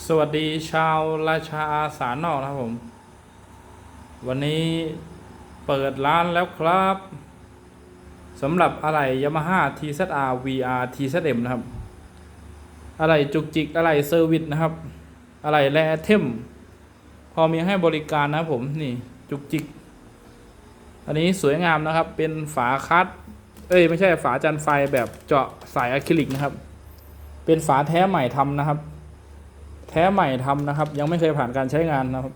สวัสดีชาวราชาอาสา นอกนะครับผม วันนี้เปิดร้านแล้วครับสำหรับอะไร Yamaha TZR VR TZM นะครับ อะไรจุกจิกอะไรเซอร์วิสนะครับ อะไรแลเทม พอมีให้บริการนะผมนี่จุกจิก อันนี้สวยงามนะครับ เป็นฝาคัด เอ้ย ไม่ใช่ฝาจันไฟแบบเจาะสายอะคริลิกนะครับ เป็นฝาแท้ใหม่ทำนะครับ แท้ใหม่ทำนะครับ ยังไม่เคยผ่านการใช้งานนะครับ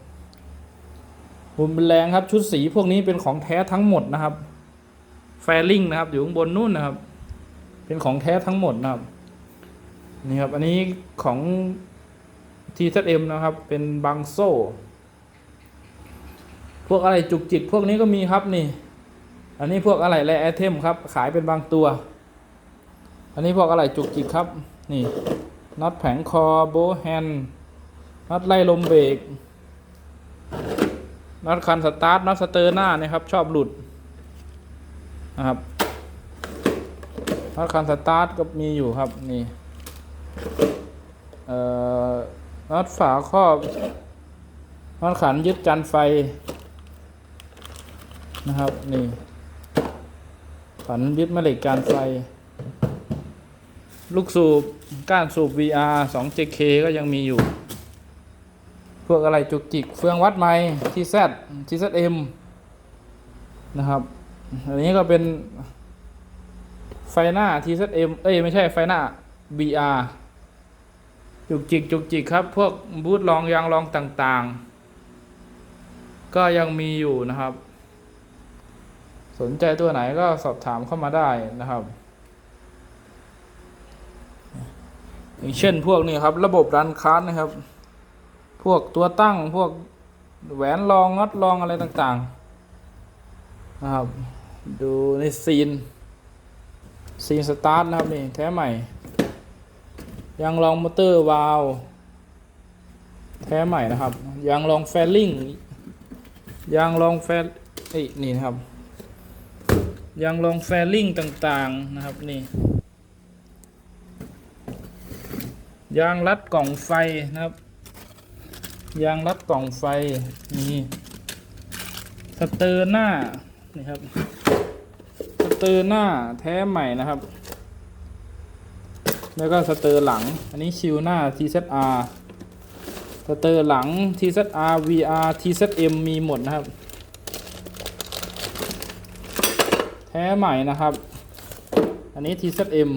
บุมแรงครับชุดสีพวกนี้เป็นของแท้ทั้งหมดนะครับ แฟลิงนะครับ อยู่ข้างบนนู่นนะครับ เป็นของแท้ทั้งหมดนะครับ นี่ครับ อันนี้ของ TZM นะครับ เป็นบางโซ่ พวกอะไรจุกจิกพวกนี้ก็มีครับนี่ อันนี้พวกอะไรและไอเทมครับ ขายเป็นบางตัว อันนี้พวกอะไรจุกจิกครับ นี่ น็อตแผงคอโบว์แฮนด์น็อตไล่ลมเบรกน็อตคันสตาร์ทน็อตสเตอร์หน้านะครับ ชอบหลุดนะครับน็อตคันสตาร์ทก็มีอยู่ครับนี่เอ่อน็อตฝาครอบน็อตขันยึดกันไฟนะครับนี่ขันยึดแม่เหล็กการไฟ ลูกสูบก้านสูบ VR 2JK ก็ยังมีอยู่ พวกอะไรจุกจิก เฟืองวัดไม้ที่ Z ที่ ZM นะครับ อันนี้ก็เป็นไฟหน้า TZM เอ้ย ไม่ใช่ไฟหน้า BR จุกจิกจุกจิกครับ พวกบูทรองยางรองต่างๆ ก็ยังมีอยู่นะครับ สนใจตัวไหนก็สอบถามเข้ามาได้นะครับ อย่างเช่นพวกนี้ครับ ระบบรันคาร์นะครับ พวกตัวตั้งพวกแหวนรองน็อตรองอะไรต่างๆนะครับดูในซีนซีนสตาร์ทนะครับนี่แท้ใหม่ยางรองมอเตอร์วาลวแท้ใหม่นะครับยางรองแฟลลิงยางรองแฟลนี่นะครับยางรองแฟลลิงต่างๆนะครับนี่ ยางรัดกล่องไฟนะครับ ยางรัดกล่องไฟนี่สเตอร์หน้านี่ครับสเตอร์หน้าแท้ใหม่นะครับ แล้วก็สเตอร์หลัง อันนี้ชิวหน้า TZR สเตอร์หลัง TZR VR TZM มีหมดนะครับ แท้ใหม่นะครับ อันนี้ TZM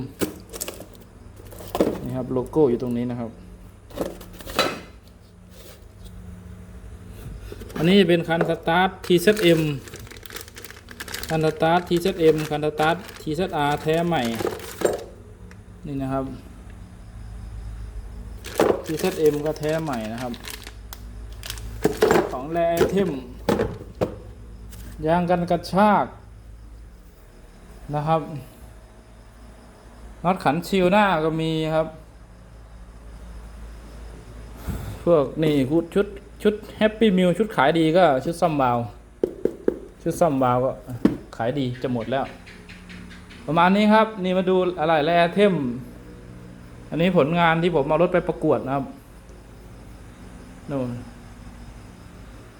ครับ โลโก้อยู่ตรงนี้นะครับ อันนี้เป็นคันสตาร์ท TZM คันสตาร์ท TZM คันสตาร์ท TZR แท้ใหม่ นี่นะครับ TZM ก็แท้ใหม่นะครับ ของแรเทมยางกันกระชากนะครับน็อตขันชิวหน้าก็มีครับ พวกนี่ชุดชุดชุดแฮปปี้มิลชุดขายดีก็ชุดซ่อมวาล์วชุดซ่อมวาล์วก็ขายดีจะหมดแล้ว ประมาณนี้ครับ นี่มาดูอะไรแรเทม อันนี้ผลงานที่ผมเอารถไปประกวดนะครับนู่น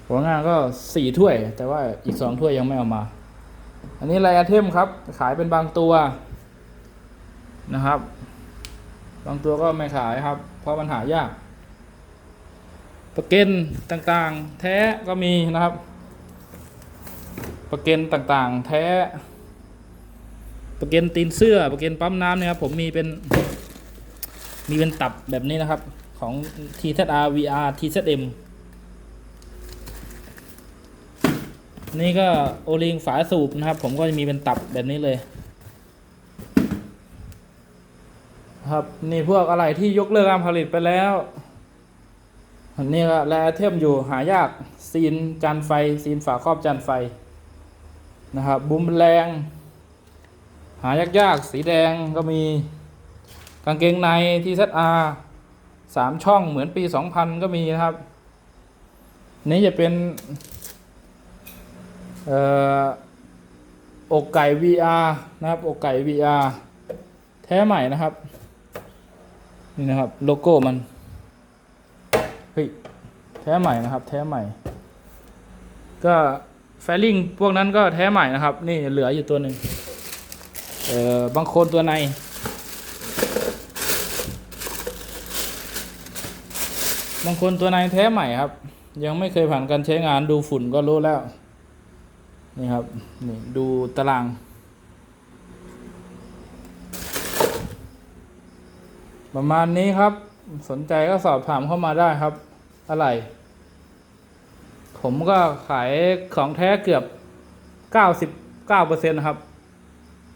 ผลงานก็สี่ถ้วย แต่ว่าอีกสองถ้วยยังไม่เอามา อันนี้แรเทมครับ ขายเป็นบางตัวนะครับ บางตัวก็ไม่ขายครับ เพราะมันหายาก ประเก็นต่างๆ แท้ก็มีนะครับ ประเก็นต่างๆ แท้ ประเก็นตีนเสื้อ ประเก็นปั๊มน้ำเนี่ยครับผมมีเป็น มีเป็นตับแบบนี้นะครับ ของ TZR VR TZM นี่ก็โอลิงฝาสูบนะครับ ผมก็จะมีเป็นตับแบบนี้เลย ครับ นี่พวกอะไรที่ยกเลิกการผลิตไปแล้ว อันนี้ก็แลเทียมอยู่หายากซีนจานไฟซีนฝาครอบจานไฟนะครับบุมแรง หายากยากๆสีแดงก็มีกางเกงในที่ซัอาสามช่องเหมือนปีสองพันก็มีนะครับ นี่จะเป็นเอ่ออกไก่ VR นะครับอกไก่ VR แท้ใหม่นะครับ นี่นะครับ โลโก้มัน แท้ใหม่นะครับ แท้ใหม่ ก็แฟลิงพวกนั้นก็แท้ใหม่นะครับ นี่เหลืออยู่ตัวหนึ่งเออบางคนตัวใน บางคนตัวในแท้ใหม่ครับ ยังไม่เคยผ่านการใช้งานดูฝุ่นก็รู้แล้ว นี่ครับ นี่ดูตาราง ประมาณนี้ครับ สนใจก็สอบถามเข้ามาได้ครับ อะไร ผมก็ขายของแท้เกือบเก้าสิบเก้าเปอร์เซ็นครับ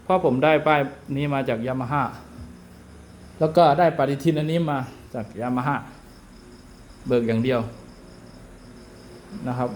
เพราะผมได้ป้ายนี้มาจากยามาฮ่าแล้วก็ได้ปฏิทินอันนี้มาจากยามาฮ่าเบิกอย่างเดียวนะครับ